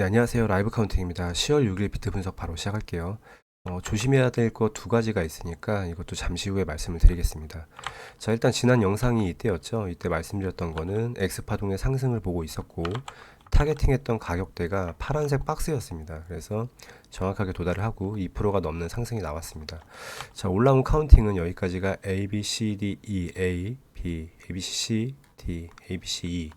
네, 안녕하세요. 라이브 카운팅입니다. 10월 6일 비트 분석 바로 시작할게요. 어, 조심해야 될 것 두 가지가 있으니까 이것도 잠시 후에 말씀을 드리겠습니다. 자, 일단 지난 영상이 이때였죠. 이때 말씀드렸던 거는 X파동의 상승을 보고 있었고, 타겟팅했던 가격대가 파란색 박스였습니다. 그래서 정확하게 도달을 하고 2%가 넘는 상승이 나왔습니다. 자, 올라온 카운팅은 여기까지가 A, B, C, D, E, A, B, A, B, C, D, A, B, C, E.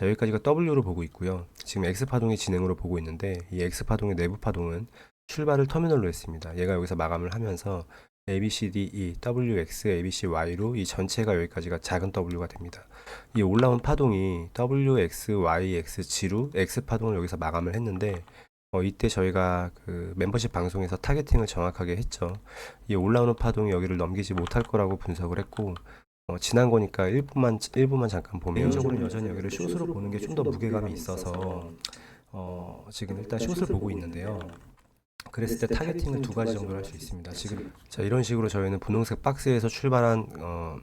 자, 여기까지가 W로 보고 있고요. 지금 X파동의 진행으로 보고 있는데 이 X파동의 내부 파동은 출발을 터미널로 했습니다. 얘가 여기서 마감을 하면서 A, B, C, D, E, W, X, A, B, C, Y로 이 전체가 여기까지가 작은 W가 됩니다. 이 올라온 파동이 W, X, Y, X, G로 X 파동을 여기서 마감을 했는데 어, 이때 저희가 그 멤버십 방송에서 타겟팅을 정확하게 했죠. 이 올라오는 파동이 여기를 넘기지 못할 거라고 분석을 했고 어, 지난 거니까 1분만 1분만 잠깐 보면 개인적으로는 여전히 여기를 숏으로 보는 게 좀 더 무게감이 있어서 어, 지금 일단 숏을 보고 있는데요. 그랬을 때 타겟팅은 두 가지 정도로 할 수 있습니다. 지금 자 이런 식으로 저희는 분홍색 박스에서 출발한 어,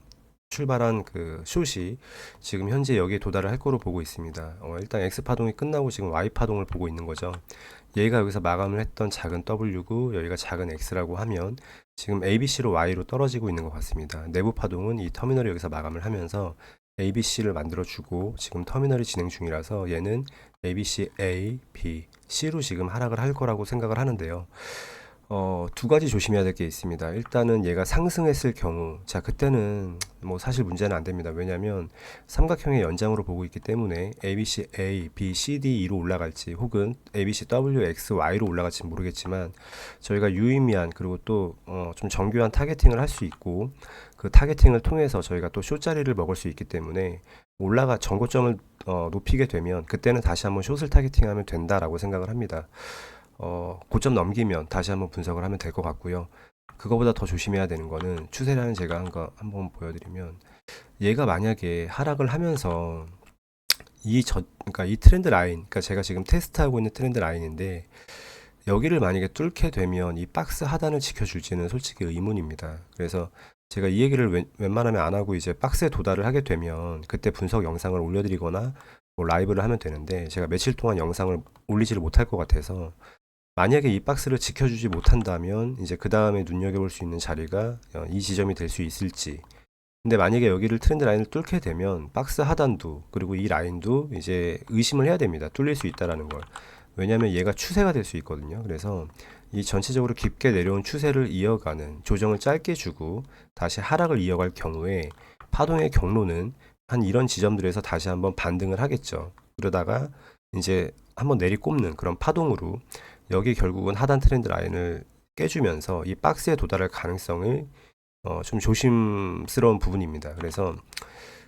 출발한 그 숏이 지금 현재 여기에 도달을 할 거로 보고 있습니다. 어, 일단 X 파동이 끝나고 지금 Y 파동을 보고 있는 거죠. 얘가 여기서 마감을 했던 작은 W고 여기가 작은 X라고 하면 지금 ABC로 Y로 떨어지고 있는 것 같습니다. 내부 파동은 이 터미널이 여기서 마감을 하면서 ABC를 만들어주고 지금 터미널이 진행 중이라서 얘는 ABC A, B, C로 지금 하락을 할 거라고 생각을 하는데요. 어, 두 가지 조심해야 될 게 있습니다. 일단은 얘가 상승했을 경우, 자, 그때는 뭐 사실 문제는 안 됩니다. 왜냐면 삼각형의 연장으로 보고 있기 때문에 ABC A, B, C, D, E로 올라갈지 혹은 ABC W, X, Y로 올라갈지 모르겠지만 저희가 유의미한 그리고 또 어, 좀 정교한 타겟팅을 할 수 있고 그 타겟팅을 통해서 저희가 또 숏자리를 먹을 수 있기 때문에 올라가 정고점을 어, 높이게 되면 그때는 다시 한번 숏을 타겟팅하면 된다라고 생각을 합니다. 어, 고점 넘기면 다시 한번 분석을 하면 될 것 같고요. 그거보다 더 조심해야 되는 거는 추세라는 제가 한 거 한번 보여드리면 얘가 만약에 하락을 하면서 이 저, 그러니까 이 트렌드 라인, 그러니까 제가 지금 테스트하고 있는 트렌드 라인인데 여기를 만약에 뚫게 되면 이 박스 하단을 지켜줄지는 솔직히 의문입니다. 그래서 제가 이 얘기를 웬, 웬만하면 안 하고 이제 박스에 도달을 하게 되면 그때 분석 영상을 올려드리거나 뭐 라이브를 하면 되는데 제가 며칠 동안 영상을 올리지를 못할 것 같아서 만약에 이 박스를 지켜주지 못한다면 이제 그 다음에 눈여겨볼 수 있는 자리가 어, 이 지점이 될 수 있을지. 근데 만약에 여기를 트렌드 라인을 뚫게 되면 박스 하단도 그리고 이 라인도 이제 의심을 해야 됩니다. 뚫릴 수 있다라는 걸. 왜냐하면 얘가 추세가 될 수 있거든요. 그래서 이 전체적으로 깊게 내려온 추세를 이어가는 조정을 짧게 주고 다시 하락을 이어갈 경우에 파동의 경로는 한 이런 지점들에서 다시 한번 반등을 하겠죠. 그러다가 이제 한번 내리꼽는 그런 파동으로 여기 결국은 하단 트렌드 라인을 깨주면서 이 박스에 도달할 가능성을 어, 좀 조심스러운 부분입니다. 그래서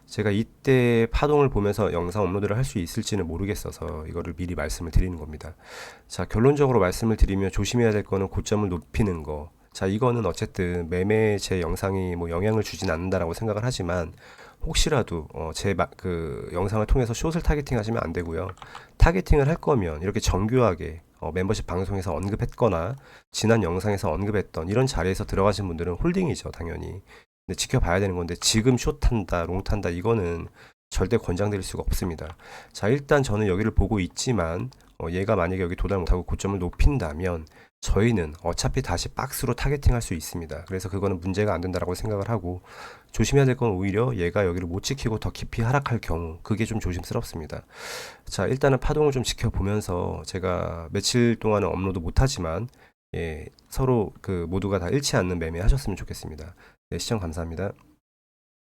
제가 이때 파동을 보면서 영상 업로드를 할 수 있을지는 모르겠어서 이거를 미리 말씀을 드리는 겁니다. 자, 결론적으로 말씀을 드리면 조심해야 될 거는 고점을 높이는 거. 자, 이거는 어쨌든 매매 제 영상이 뭐 영향을 주진 않는다라고 생각을 하지만 혹시라도 어, 제그 영상을 통해서 숏을 타겟팅 하시면 안 되고요. 타겟팅을 할 거면 이렇게 정교하게 어, 멤버십 방송에서 언급했거나 지난 영상에서 언급했던 이런 자리에서 들어가신 분들은 홀딩이죠, 당연히. 근데 지켜봐야 되는 건데 지금 숏 탄다, 롱 탄다 이거는 절대 권장드릴 수가 없습니다. 자, 일단 저는 여기를 보고 있지만 어, 얘가 만약에 여기 도달 못하고 고점을 높인다면 저희는 어차피 다시 박스로 타겟팅 할 수 있습니다. 그래서 그거는 문제가 안 된다라고 생각을 하고 조심해야 될 건 오히려 얘가 여기를 못 지키고 더 깊이 하락할 경우 그게 좀 조심스럽습니다. 자, 일단은 파동을 좀 지켜보면서 제가 며칠 동안은 업로드 못하지만 예, 서로 그 모두가 다 잃지 않는 매매 하셨으면 좋겠습니다. 네, 시청 감사합니다.